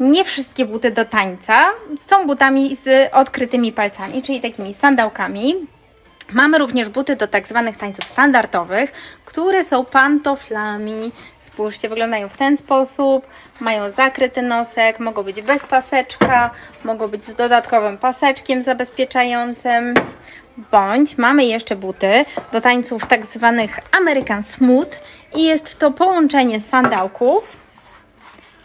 nie wszystkie buty do tańca są butami z odkrytymi palcami, czyli takimi sandałkami. Mamy również buty do tak zwanych tańców standardowych, które są pantoflami. Spójrzcie, wyglądają w ten sposób. Mają zakryty nosek, mogą być bez paseczka, mogą być z dodatkowym paseczkiem zabezpieczającym. Bądź mamy jeszcze buty do tańców tak zwanych American Smooth i jest to połączenie sandałków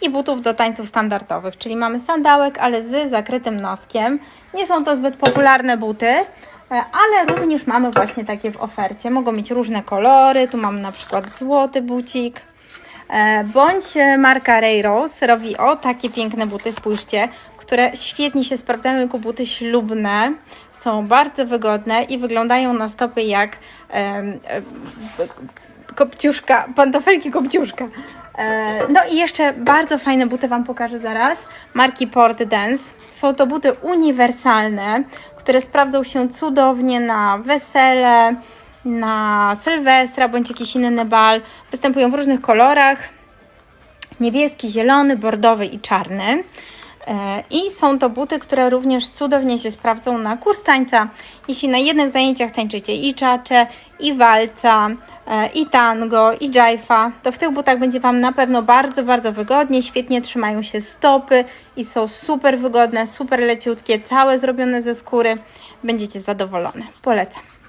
i butów do tańców standardowych, czyli mamy sandałek, ale z zakrytym noskiem. Nie są to zbyt popularne buty, e, ale również mamy właśnie takie w ofercie. Mogą mieć różne kolory, tu mamy na przykład złoty bucik. E, Bądź e, marka Rose robi o takie piękne buty, spójrzcie, które świetnie się sprawdzają jako buty ślubne. Są bardzo wygodne i wyglądają na stopy jak em, kopciuszka, pantofelki kopciuszka. E, No i jeszcze bardzo fajne buty Wam pokażę zaraz, marki Port Dance. Są to buty uniwersalne, które sprawdzą się cudownie na wesele, na sylwestra bądź jakiś inny bal. Występują w różnych kolorach, niebieski, zielony, bordowy i czarny. E, I są to buty, które również cudownie się sprawdzą na kurs tańca. Jeśli na jednych zajęciach tańczycie i czacze, i walca, e, i tango, i jive'a, to w tych butach będzie Wam na pewno bardzo, bardzo wygodnie. Świetnie trzymają się stopy i są super wygodne, super leciutkie, całe zrobione ze skóry. Będziecie zadowolone. Polecam.